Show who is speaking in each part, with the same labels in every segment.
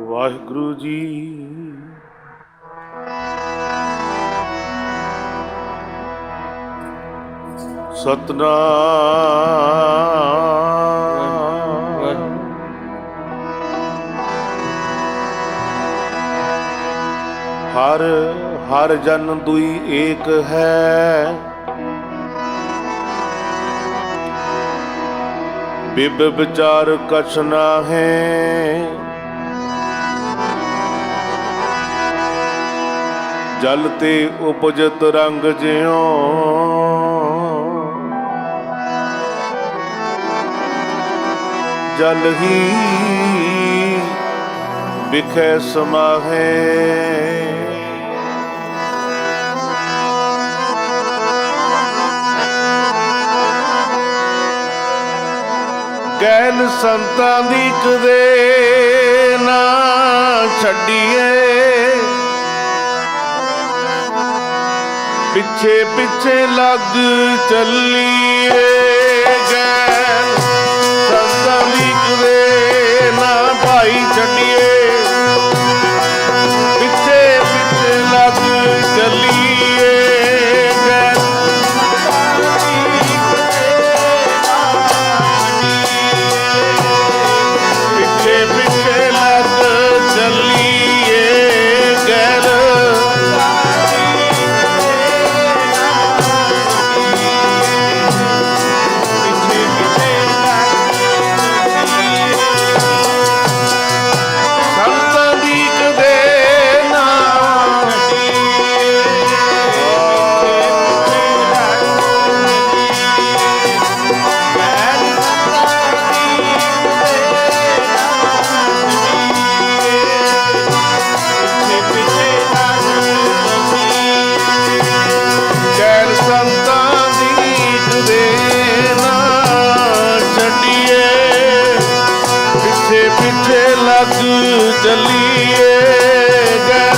Speaker 1: ਵਾਹਿਗੁਰੂ ਜੀ। ਸਤਨਾਮ। ਹਰ ਹਰ ਜਨ ਦੁਈ ਏਕ ਹੈ। ਬਿਬ ਵਿਚਾਰ ਕਛ ਨਾ ਹੈ ਜਲ ਤੇ ਉਪਜਤ ਰੰਗ ਜਿਉ। ਜਲ ਹੀ ਵਿਖੇ ਸਮਾਹੇ। ਗੈਲ ਸੰਤਾਂ ਦੀ ਕਦੇ ਨਾ ਛੱਡੀਏ। ਪਿੱਛੇ ਪਿੱਛੇ ਲੱਗ ਚੱਲੀਏ। ਚੱਲੀਏ ਗੈਰ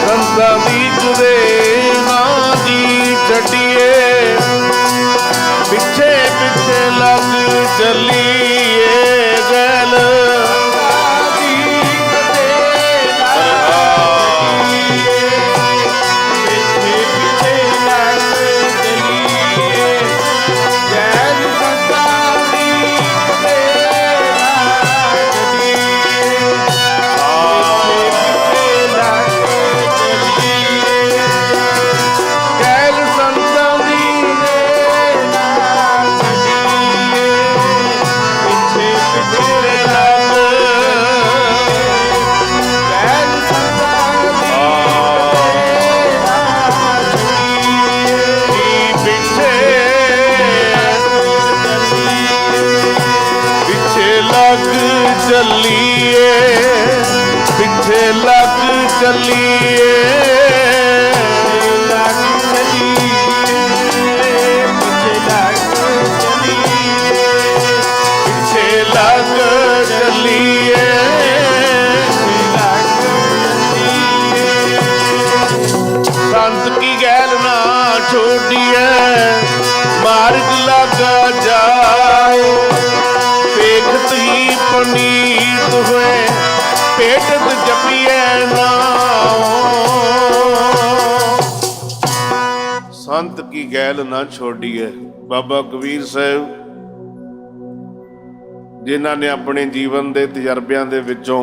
Speaker 1: ਸੰਤਾਂ ਦੀ ਕਦੇ ਨਾ ਦੀ ਛੱਡੀਏ। ਪਿੱਛੇ ਪਿੱਛੇ ਲੱਗ ਚੱਲੀਏ ਗੈਲ ਸੰਤ ਕੀ ਗੈਲ ਨਾ ਛੋਡੀਏ। ਬਾਬਾ ਕਬੀਰ ਸਾਹਿਬ, ਜਿਨ੍ਹਾਂ ਨੇ ਆਪਣੇ ਜੀਵਨ ਦੇ ਤਜਰਬਿਆਂ ਦੇ ਵਿੱਚੋਂ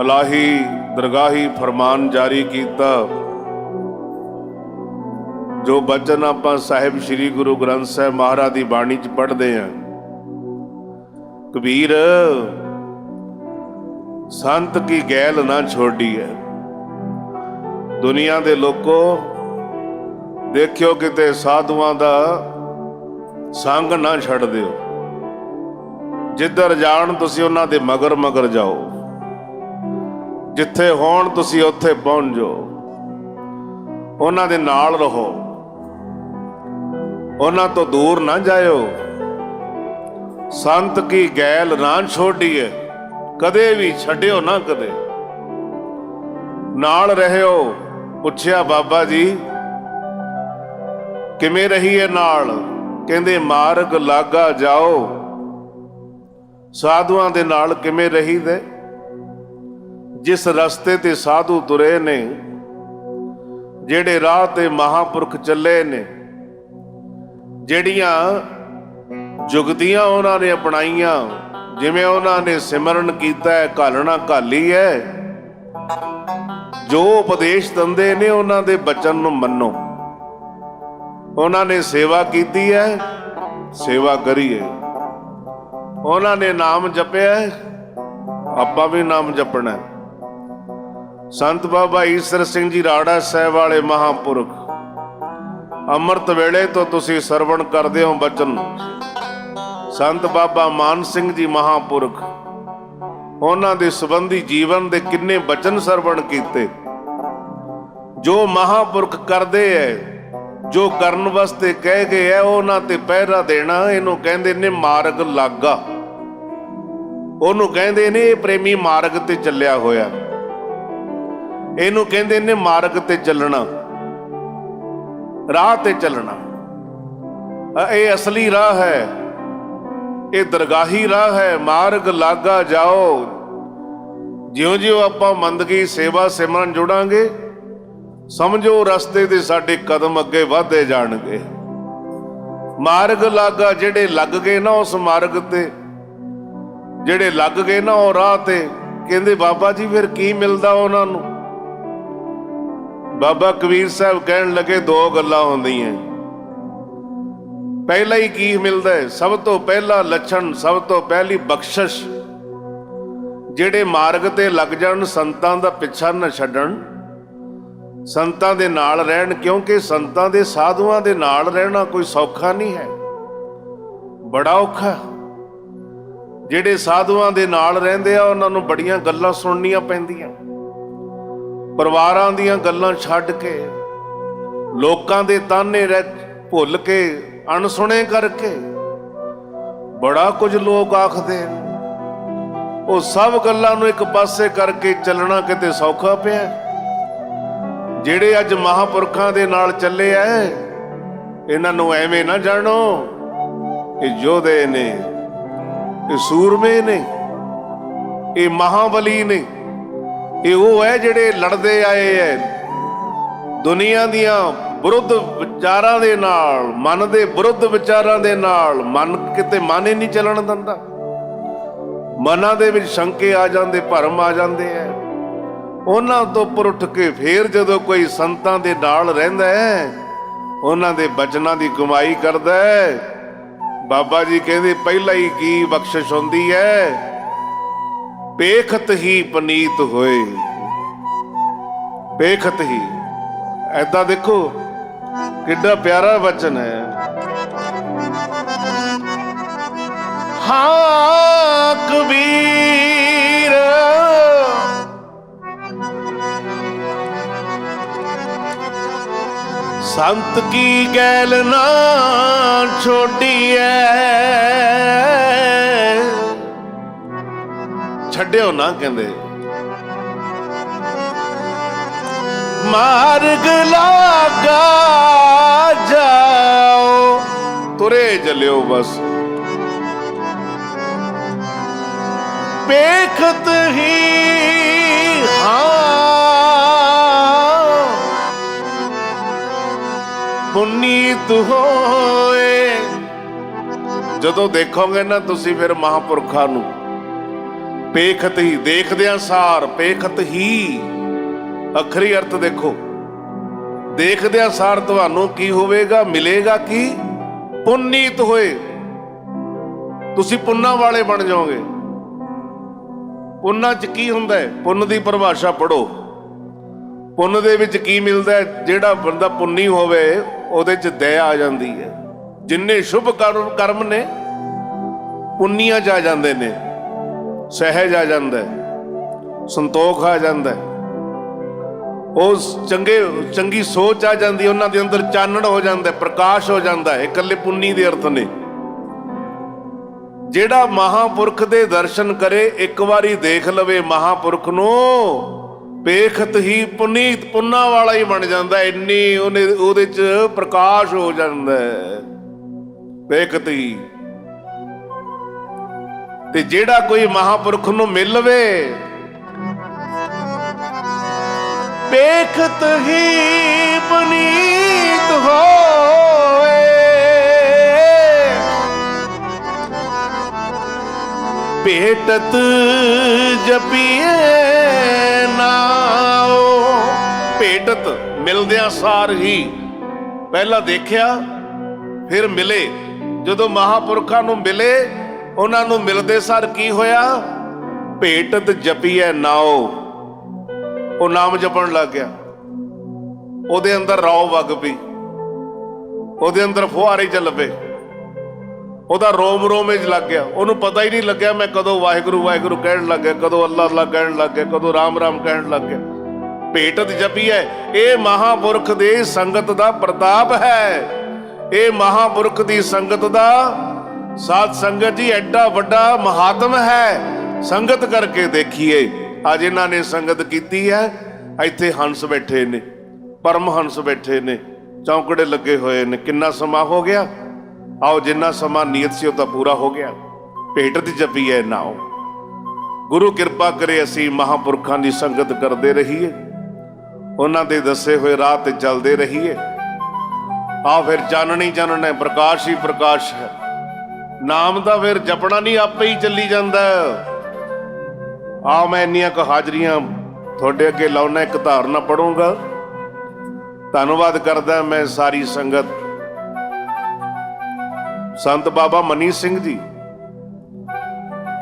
Speaker 1: ਅਲਾਹੀ ਦਰਗਾਹੀ ਫਰਮਾਨ ਜਾਰੀ ਕੀਤਾ, ਜੋ ਬਚਨ ਆਪਾਂ ਸਾਹਿਬ ਸ੍ਰੀ ਗੁਰੂ ਗ੍ਰੰਥ ਸਾਹਿਬ ਮਹਾਰਾਜ ਦੀ ਬਾਣੀ ਚ ਪੜ੍ਹਦੇ ਆਂ। ਕਬੀਰ, ਸੰਤ ਕੀ ਗੈਲ ਨਾ ਛੋਡੀਏ। ਦੁਨੀਆ ਦੇ ਲੋਕੋ ਦੇਖਿਓ ਕਿਤੇ ਸਾਧੂਆਂ ਦਾ ਸੰਗ ਨਾ ਛੱਡ ਦਿਓ। ਜਿੱਧਰ ਜਾਣ ਤੁਸੀਂ ਉਹਨਾਂ ਦੇ ਮਗਰ ਮਗਰ ਜਾਓ। ਜਿੱਥੇ ਹੋਣ ਤੁਸੀਂ ਉੱਥੇ ਪਹੁੰਚ ਜਾਓ। ਉਹਨਾਂ ਦੇ ਨਾਲ ਰਹੋ। ਉਹਨਾਂ ਤੋਂ ਦੂਰ ਨਾ ਜਾਇਓ। ਸੰਤ ਕੀ ਗੈਲ ਨਾ ਛੋਡੀਏ, ਕਦੇ ਵੀ ਛੱਡਿਓ ਨਾ ਕਦੇ। ਨਾਲ ਰਹਿਓ, ਪੁੱਛਿਆ ਬਾਬਾ ਜੀ ਕਿਵੇਂ ਰਹੀਏ ਨਾਲ? ਕਹਿੰਦੇ, ਮਾਰਗ ਲਾਗਾ ਜਾਓ। ਸਾਧੂਆਂ ਦੇ ਨਾਲ ਕਿਵੇਂ ਰਹੀਦਾ? ਜਿਸ ਰਸਤੇ ਤੇ ਸਾਧੂ ਤੁਰੇ ਨੇ, ਜਿਹੜੇ ਰਾਹ ਤੇ ਮਹਾਪੁਰਖ ਚੱਲੇ ਨੇ, ਜਿਹੜੀਆਂ ਜੁਗਤੀਆਂ ਉਹਨਾਂ ਨੇ ਅਪਣਾਈਆਂ, ਜਿਵੇਂ ਉਹਨਾਂ ਨੇ ਸਿਮਰਨ ਕੀਤਾ ਹੈ, ਘਾਲਣਾ ਘਾਲੀ ਹੈ, ਜੋ ਉਪਦੇਸ਼ ਦਿੰਦੇ ਨੇ ਉਹਨਾਂ ਦੇ ਬਚਨ ਨੂੰ ਮੰਨੋ। ਉਹਨਾਂ ਨੇ ਸੇਵਾ ਕੀਤੀ ਹੈ, ਸੇਵਾ ਕਰੀਏ ਉਹਨਾਂ ਨੇ ਨਾਮ ਜਪਿਆ ਆਪਾਂ ਵੀ ਨਾਮ ਜਪਣਾ ਸੰਤ ਬਾਬਾ ਈਸਰ ਸਿੰਘ ਜੀ ਰਾੜਾ ਸਾਹਿਬ ਵਾਲੇ ਮਹਾਪੁਰਖ, ਅੰਮ੍ਰਿਤ ਵੇਲੇ ਤੋਂ ਤੁਸੀਂ ਸਰਵਣ ਕਰਦੇ ਹੋ ਬਚਨ ਸੰਤ ਬਾਬਾ ਮਾਨ ਸਿੰਘ ਜੀ ਮਹਾਪੁਰਖ, ਉਹਨਾਂ ਦੇ ਸੰਬੰਧੀ ਜੀਵਨ ਦੇ ਕਿੰਨੇ ਬਚਨ ਸਰਵਣ ਕੀਤੇ। ਜੋ ਮਹਾਪੁਰਖ ਕਰਦੇ ਐ ਜੋ ਕਰਨ ਵਾਸਤੇ ਕਹਿ ਗਏ ਐ ਉਹਨਾਂ ਤੇ ਪਹਿਰਾ ਦੇਣਾ, ਇਹਨੂੰ ਕਹਿੰਦੇ ਨੇ ਮਾਰਗ ਲਾਗਾ। ਉਹਨੂੰ ਕਹਿੰਦੇ ਨੇ ਇਹ ਪ੍ਰੇਮੀ ਮਾਰਗ ਤੇ ਚੱਲਿਆ ਹੋਇਆ। ਇਹਨੂੰ ਕਹਿੰਦੇ ਨੇ ਮਾਰਗ ਤੇ ਚੱਲਣਾ। ਰਾਹ ਤੇ ਚੱਲਣਾ। ਇਹ ਅਸਲੀ ਰਾਹ ਹੈ। ਇਹ ਦਰਗਾਹੀ ਰਾਹ ਹੈ। ਮਾਰਗ ਲਾਗਾ ਜਾਓ। ਜਿਉਂ-ਜਿਉਂ ਆਪਾਂ ਮੰਦਗੀ ਸੇਵਾ ਸਿਮਰਨ ਜੁੜਾਂਗੇ ਸਮਝੋ ਰਸਤੇ ਦੇ ਸਾਡੇ ਕਦਮ ਅੱਗੇ ਵਧਦੇ ਜਾਣਗੇ। ਮਾਰਗ ਲਾਗਾ ਜਿਹੜੇ ਲੱਗ ਗਏ ਨਾ ਉਸ ਮਾਰਗ ਤੇ, ਜਿਹੜੇ ਲੱਗ ਗਏ ਨਾ ਉਹ ਰਾਹ ਤੇ, ਕਹਿੰਦੇ ਬਾਬਾ ਜੀ ਫਿਰ ਕੀ ਮਿਲਦਾ ਉਹਨਾਂ ਨੂੰ? ਬਾਬਾ ਕਬੀਰ ਸਾਹਿਬ ਕਹਿਣ ਲੱਗੇ, ਦੋ ਗੱਲਾਂ ਹੁੰਦੀਆਂ। ਪਹਿਲਾ ਹੀ ਕੀ ਮਿਲਦਾ ਹੈ? ਸਭ ਤੋਂ ਪਹਿਲਾ ਲੱਛਣ, ਸਭ ਤੋਂ ਪਹਿਲੀ ਬਖਸ਼ਿਸ਼। ਜਿਹੜੇ ਮਾਰਗ ਤੇ ਲੱਗ ਜਾਣ, ਸੰਤਾਂ ਦਾ ਪਿੱਛਾ ਨਾ ਛੱਡਣ। ਸੰਤਾਂ ਦੇ ਨਾਲ ਰਹਿਣ ਕਿਉਂਕਿ ਸੰਤਾਂ ਦੇ ਸਾਧੂਆਂ ਦੇ ਨਾਲ ਰਹਿਣਾ ਕੋਈ ਸੌਖਾ ਨਹੀਂ ਹੈ। ਬੜਾ ਔਖਾ। ਜਿਹੜੇ ਸਾਧੂਆਂ ਦੇ ਨਾਲ ਰਹਿੰਦੇ ਆ, ਉਹਨਾਂ ਨੂੰ ਬੜੀਆਂ ਗੱਲਾਂ ਸੁਣਨੀਆਂ ਪੈਂਦੀਆਂ। ਪਰਿਵਾਰਾਂ ਦੀਆਂ ਗੱਲਾਂ ਛੱਡ ਕੇ, ਲੋਕਾਂ ਦੇ ਤਾਨੇ ਰਹਿ ਭੁੱਲ ਕੇ, ਅਣਸੁਣੇ ਕਰਕੇ, ਬੜਾ ਕੁਝ ਲੋਕ ਆਖਦੇ ਨੇ। ਉਹ ਸਭ ਗੱਲਾਂ ਨੂੰ ਇੱਕ ਪਾਸੇ ਕਰਕੇ ਚੱਲਣਾ ਕਿਤੇ ਸੌਖਾ ਪਿਆ। ਜਿਹੜੇ ਅੱਜ ਮਹਾਪੁਰਖਾਂ ਦੇ ਨਾਲ ਚੱਲੇ ਐ, ਇਹਨਾਂ ਨੂੰ ਐਵੇਂ ਨਾ ਜਾਣੋ ਇਹ ਯੋਧੇ ਨੇ, ਇਹ ਸੂਰਮੇ ਨੇ, ਇਹ ਮਹਾਬਲੀ ਨੇ, ਇਹ ਉਹ ਹੈ ਜਿਹੜੇ ਲੜਦੇ ਆਏ ਐ, ਦੁਨੀਆ ਦੀਆਂ ਵਿਰੁੱਧ ਵਿਚਾਰਾਂ ਦੇ ਨਾਲ, ਮਨ ਦੇ ਵਿਰੁੱਧ ਵਿਚਾਰਾਂ ਦੇ ਨਾਲ, ਮਨ ਕਿਤੇ ਮਨ ਹੀ ਨਹੀਂ ਚੱਲਣ ਦਿੰਦਾ। ਮਨਾਂ ਦੇ ਵਿੱਚ ਸ਼ੰਕੇ ਆ ਜਾਂਦੇ, ਭਰਮ ਆ ਜਾਂਦੇ ਐ। ਉਹਨਾਂ ਤੋਂ ਉੱਪਰ ਉੱਠ ਕੇ ਫੇਰ ਜਦੋਂ ਕੋਈ ਸੰਤਾਂ ਦੇ ਨਾਲ ਰਹਿੰਦਾ ਹੈ, ਉਹਨਾਂ ਦੇ ਬਚਨਾਂ ਦੀ ਕਮਾਈ ਕਰਦਾ ਹੈ। ਬਾਬਾ ਜੀ ਕਹਿੰਦੇ, ਪਹਿਲਾਂ ਹੀ ਕੀ ਬਖਸ਼ਿਸ਼ ਹੁੰਦੀ ਹੈ? ਪੇਖਤ ਹੀ ਪਨੀਤ ਹੋਏ। ਪੇਖਤ ਹੀ। ਐਦਾਂ ਦੇਖੋ, ਕਿੱਡਾ ਪਿਆਰਾ ਵਚਨ ਹੈ। ਹਾਂ ਕਬੀਰ ਸੰਤ ਕੀ ਗੈਲ ਨਾ ਛੋਡੀਐ। ਛੱਡਿਓ ਨਾ ਕਹਿੰਦੇ। ਮਾਰਗ ਲਾਗਾ ਜਾਓ, ਤੁਰੇ ਚੱਲਿਓ ਬਸ। ਪੇਖਤ ਹੀ ਪੁਨੀਤ ਹੋਏ। ਜਦੋਂ ਦੇਖੋਗੇ ਨਾ ਤੁਸੀਂ ਫਿਰ ਮਹਾਪੁਰਖਾਂ ਨੂੰ, ਪੇਖਤ ਹੀ ਦੇਖਦਿਆਂ ਸਾਰ, ਪੇਖਤ ਹੀ। ਅਖਰੀ ਅਰਥ ਦੇਖੋ, ਦੇਖਦਿਆਂ ਸਾਰ ਤੁਹਾਨੂੰ ਕੀ ਹੋਵੇਗਾ, ਮਿਲੇਗਾ ਕੀ? ਪੁਨੀਤ ਹੋਏ। ਤੁਸੀਂ ਪੁੰਨਾਂ ਵਾਲੇ ਬਣ ਜਾਓਗੇ। ਪੁੰਨਾਂ 'ਚ ਕੀ ਹੁੰਦਾ ਹੈ? ਪੁੰਨ ਦੀ ਪਰਿਭਾਸ਼ਾ ਪੜੋ ਪੁੰਨ ਦੇ ਵਿੱਚ ਕੀ ਮਿਲਦਾ ਜਿਹੜਾ ਬੰਦਾ ਪੁੰਨੀ ਹੋਵੇ, ਉਹਦੇ 'ਚ ਦਇਆ ਆ ਜਾਂਦੀ ਹੈ। ਜਿੰਨੇ ਸ਼ੁਭ ਕਰਮ ਨੇ, ਪੁੰਨੀਆਂ 'ਚ ਜਾਂਦੇ ਨੇ। ਸਹਿਜ ਆ ਜਾਂਦਾ ਸੰਤੋਖ ਆ ਜਾਂਦਾ ਹੈ। ਉਹ ਚੰਗੇ, ਚੰਗੀ ਸੋਚ ਆ ਜਾਂਦੀ ਉਹਨਾਂ ਦੇ ਅੰਦਰ ਚਾਨਣ ਹੋ ਜਾਂਦਾ ਪ੍ਰਕਾਸ਼ ਹੋ ਜਾਂਦਾ ਹੈ, ਇਕੱਲੇ ਪੁੰਨੀ ਦੇ ਅਰਥ ਨੇ। ਜਿਹੜਾ ਮਹਾਪੁਰਖ ਦੇ ਦਰਸ਼ਨ ਕਰੇ, ਇੱਕ ਵਾਰੀ ਦੇਖ ਲਵੇ ਮਹਾਪੁਰਖ ਨੂੰ। ਪੇਖਤ ਹੀ ਪੁਨੀਤ ਪੁੰਨਾ ਵਾਲਾ ਹੀ ਬਣ ਜਾਂਦਾ, ਇੰਨੀ ਉਹਨੇ, ਉਹਦੇ ਚ ਪ੍ਰਕਾਸ਼ ਹੋ ਜਾਂਦਾ ਪੇਖਤ ਹੀ। ਤੇ ਜਿਹੜਾ ਕੋਈ ਮਹਾਪੁਰਖ ਨੂੰ ਮਿਲ ਲਵੇ ਵੇਖਤ ਹੀ ਬਨੀਤ ਹੋਏ ਭੇਟਤ ਜਪੀਏ ਨਾਓ ਭੇਟਤ ਮਿਲਦਿਆਂ ਸਾਰ ਹੀ ਪਹਿਲਾਂ ਦੇਖਿਆ, ਫਿਰ ਮਿਲੇ। ਜਦੋਂ ਮਹਾਪੁਰਖਾਂ ਨੂੰ ਮਿਲੇ, ਉਹਨਾਂ ਨੂੰ ਮਿਲਦੇ ਸਾਰ ਕੀ ਹੋਇਆ? ਭੇਟਤ ਜਪੀਏ ਨਾਓ ਉਹ ਨਾਮ ਜਪਣ ਲੱਗ ਗਿਆ। ਉਹਦੇ ਅੰਦਰ ਰੌ ਵਗ ਪਈ। ਉਹਦੇ ਅੰਦਰ ਫੁਹਾਰੇ ਚੱਲ ਪਏ ਉਹਦਾ ਰੋਮ ਰੋਮ ਵਿੱਚ ਲੱਗ ਗਿਆ। ਉਹਨੂੰ ਪਤਾ ਹੀ ਨਹੀਂ ਲੱਗਿਆ ਮੈਂ ਕਦੋਂ ਵਾਹਿਗੁਰੂ ਵਾਹਿਗੁਰੂ ਕਹਿਣ ਲੱਗ ਗਿਆ, ਕਦੋਂ ਅੱਲਾ ਅੱਲਾ ਕਹਿਣ ਲੱਗ ਗਿਆ, ਕਦੋਂ ਰਾਮ ਰਾਮ ਕਹਿਣ ਲੱਗ ਗਿਆ। ਭੇਟਤ ਜਪੀ ਹੈ, ਇਹ ਮਹਾਪੁਰਖ ਦੇ ਸੰਗਤ ਦਾ ਪ੍ਰਤਾਪ ਹੈ। ਇਹ ਮਹਾਪੁਰਖ ਦੀ ਸੰਗਤ ਦਾ ਸਾਧ ਸੰਗਤ ਜੀ ਐਡਾ ਵੱਡਾ ਮਹਾਤਮ ਹੈ। ਸੰਗਤ ਕਰਕੇ ਦੇਖੀਏ, ਅੱਜ ਇਹਨਾਂ ਨੇ ਸੰਗਤ ਕੀਤੀ ਹੈ, ਇੱਥੇ ਹੰਸ ਬੈਠੇ ਨੇ, ਪਰਮ ਹੰਸ ਬੈਠੇ ਨੇ, ਚੌਂਕੜੇ ਲੱਗੇ ਹੋਏ ਨੇ, ਕਿੰਨਾ ਸਮਾਂ ਹੋ ਗਿਆ? ਆਓ ਜਿੰਨਾ ਸਮਾਂ ਨੀਅਤ ਸੀ ਉਹ ਤਾਂ ਪੂਰਾ ਹੋ ਗਿਆ। ਭੇਟ ਦੀ ਜਪੀ ਹੈ ਨਾਓ। ਗੁਰੂ ਕਿਰਪਾ ਕਰੇ ਅਸੀਂ ਮਹਾਪੁਰਖਾਂ ਦੀ ਸੰਗਤ ਕਰਦੇ ਰਹੀਏ। ਉਹਨਾਂ ਦੇ ਦੱਸੇ ਹੋਏ ਰਾਹ ਤੇ ਚੱਲਦੇ ਰਹੀਏ। ਆ ਫਿਰ ਚਾਨਣੀ ਚਾਨਣਾ ਹੈ, ਪ੍ਰਕਾਸ਼ ਹੀ ਪ੍ਰਕਾਸ਼ ਹੈ। ਨਾਮ ਦਾ ਫਿਰ ਜਪਣਾ ਨਹੀਂ ਆਪੇ ਹੀ ਚੱਲੀ ਜਾਂਦਾ। ਆ ਮੈਂ ਇੰਨੀਆਂ ਕੁ ਹਾਜ਼ਰੀਆਂ ਤੁਹਾਡੇ ਅੱਗੇ ਲਾਉਣਾ ਇੱਕ ਧਾਰਨਾ ਪੜੂੰਗਾ ਧੰਨਵਾਦ ਕਰਦਾ ਮੈਂ ਸਾਰੀ ਸੰਗਤ। ਸੰਤ ਬਾਬਾ ਮਨੀ ਸਿੰਘ ਜੀ,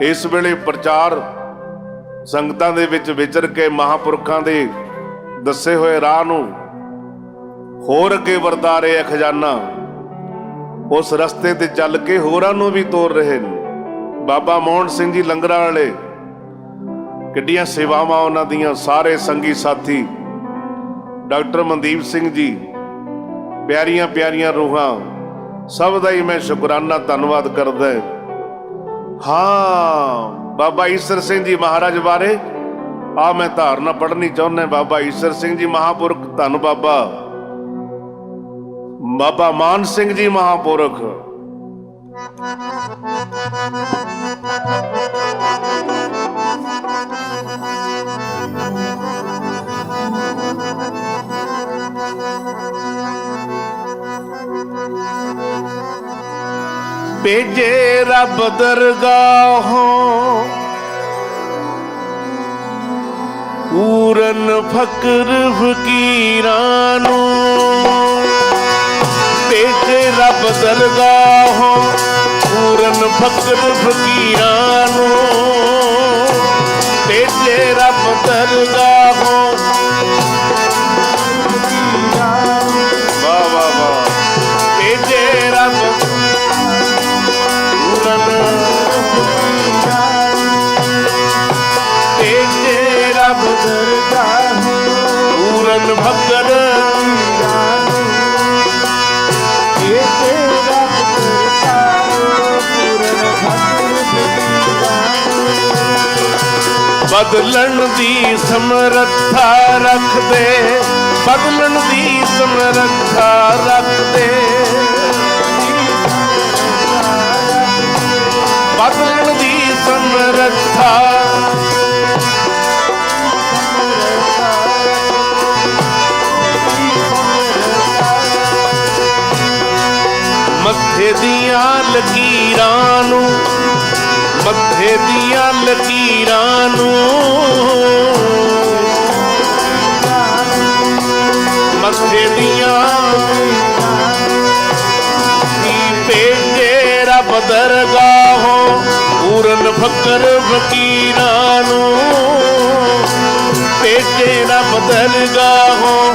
Speaker 1: ਇਸ ਵੇਲੇ ਪ੍ਰਚਾਰ ਸੰਗਤਾਂ ਦੇ ਵਿੱਚ ਵਿਚਰ ਕੇ ਮਹਾਪੁਰਖਾਂ ਦੇ ਦੱਸੇ ਹੋਏ ਰਾਹ ਨੂੰ ਹੋਰ ਅੱਗੇ ਵਰਤਾ ਰਹੇ ਖਜ਼ਾਨਾ, ਉਸ ਰਸਤੇ ਤੇ ਚੱਲ ਕੇ ਹੋਰਾਂ ਨੂੰ ਵੀ ਤੋਰ ਰਹੇ ਨੇ। ਬਾਬਾ ਮੋਹਨ ਸਿੰਘ ਜੀ ਲੰਗਰਾਂ ਵਾਲੇ, ਕਿੱਡੀਆਂ ਸੇਵਾਵਾਂ ਉਹਨਾਂ ਦੀਆਂ, ਸਾਰੇ ਸੰਗੀ ਸਾਥੀ, ਡਾਕਟਰ ਮਨਦੀਪ ਸਿੰਘ ਜੀ ਪਿਆਰੀਆਂ ਪਿਆਰੀਆਂ ਰੂਹਾਂ ਸਭ ਦਾ ਹੀ ਮੈਂ ਸ਼ੁਕਰਾਨਾ, ਧੰਨਵਾਦ ਕਰਦਾ ਹਾਂ। ਬਾਬਾ ਈਸਰ ਸਿੰਘ ਜੀ ਮਹਾਰਾਜ ਬਾਰੇ ਆ ਮੈਂ ਧਾਰਨਾ ਪੜ੍ਹਨੀ ਚਾਹੁੰਦਾ ਬਾਬਾ ਈਸਰ ਸਿੰਘ ਜੀ ਮਹਾਪੁਰਖ, ਧੰਨ ਬਾਬਾ। ਬਾਬਾ ਮਾਨ ਸਿੰਘ ਜੀ ਮਹਾਪੁਰਖ। ਭੇਜੇ ਰੱਬ ਦਰਗਾਹੋਂ। ਪੂਰਨ ਫਕਰ ਫਕੀਰਾਂ ਨੂੰ। ਭੇਜੇ ਰੱਬ ਦਰਗਾਹੋਂ ਪੂਰਨ ਫਕਰ ਫਕੀਰਾਂ ਨੂੰ। ਭੇਜੇ ਰੱਬ ਦਰਗਾਹੋਂ ਪੂਰਨ ਬਦਲਣ ਦੀ ਸਮਰੱਥਾ ਰੱਖਦੇ ਬਦਲਣ ਦੀ ਸਮਰੱਥਾ ਰੱਖਦੇ। ਬਦਲਣ ਦੀ ਸਮਰੱਥਾ ਮੱਥੇ ਦੀਆਂ ਲਕੀਰਾਂ ਨੂੰ, ਮੱਥੇ ਦੀਆਂ ਲਕੀਰਾਂ ਨੂੰ। ਮੱਥੇ ਦੀਆਂ ਕੀ ਭੇਜੇ ਰੱਬ ਦਰਗਾਹੋਂ ਪੂਰਨ ਫਕਰ ਫਕੀਰਾਂ ਨੂੰ। ਭੇਜੇ ਰੱਬ ਦਰਗਾਹੋਂ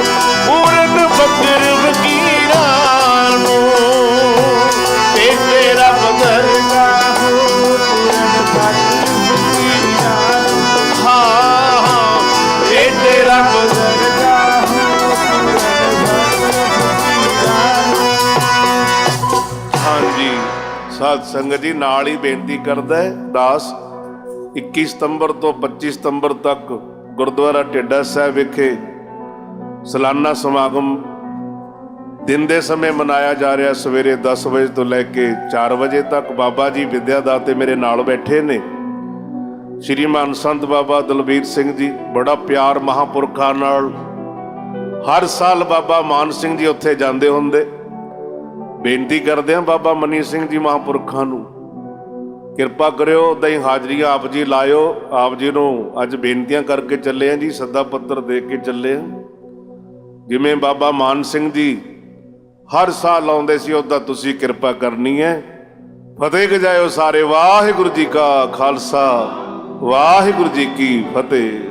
Speaker 1: ਸਾਧ ਸੰਗਤ ਜੀ ਨਾਲ ਹੀ ਬੇਨਤੀ ਕਰਦਾ ਹੈ, ਦਾਸ 21 ਸਤੰਬਰ ਤੋਂ 25 ਸਤੰਬਰ ਤੱਕ ਗੁਰਦੁਆਰਾ ਢਿੱਡਾ ਸਾਹਿਬ ਵਿਖੇ ਸਾਲਾਨਾ ਸਮਾਗਮ ਦਿਨ ਦੇ ਸਮੇਂ ਮਨਾਇਆ ਜਾ ਰਿਹਾ, ਸਵੇਰੇ 10 ਵਜੇ ਤੋਂ ਲੈ ਕੇ 4 ਵਜੇ ਤੱਕ ਬਾਬਾ ਜੀ ਵਿਦਿਆ ਦਾਤੇ ਮੇਰੇ ਨਾਲ ਬੈਠੇ ਨੇ। ਸ਼੍ਰੀਮਾਨ ਸੰਤ ਬਾਬਾ ਦਲਬੀਰ ਸਿੰਘ ਜੀ, ਬੜਾ ਪਿਆਰ ਮਹਾਪੁਰਖਾਂ ਨਾਲ ਹਰ ਸਾਲ ਬਾਬਾ ਮਾਨ ਸਿੰਘ ਜੀ ਉੱਥੇ ਜਾਂਦੇ ਹੁੰਦੇ। ਬੇਨਤੀ ਕਰਦੇ ਆ ਬਾਬਾ ਮਨੀ ਸਿੰਘ ਜੀ ਮਹਾਂਪੁਰਖਾਂ ਨੂੰ। ਕਿਰਪਾ ਕਰਿਓ ਉਦਾਂ ਹੀ ਹਾਜ਼ਰੀਆਂ ਆਪ ਜੀ ਲਾਇਓ। ਆਪ ਜੀ ਨੂੰ ਅੱਜ ਬੇਨਤੀਆਂ ਕਰਕੇ ਚੱਲੇ ਆ ਜੀ, ਸੱਦਾ ਪੱਤਰ ਦੇ ਕੇ ਚੱਲੇ ਆ ਜਿਵੇਂ ਬਾਬਾ ਮਾਨ ਸਿੰਘ ਜੀ ਹਰ ਸਾਲ ਆਉਂਦੇ ਸੀ ਉਦਾਂ ਤੁਸੀਂ ਕਿਰਪਾ ਕਰਨੀ ਹੈ। ਫਤਿਹ ਗਜਾਇਓ ਸਾਰੇ, ਵਾਹਿਗੁਰੂ ਜੀ ਕਾ ਖਾਲਸਾ, ਵਾਹਿਗੁਰੂ ਜੀ ਕੀ ਫਤਿਹ।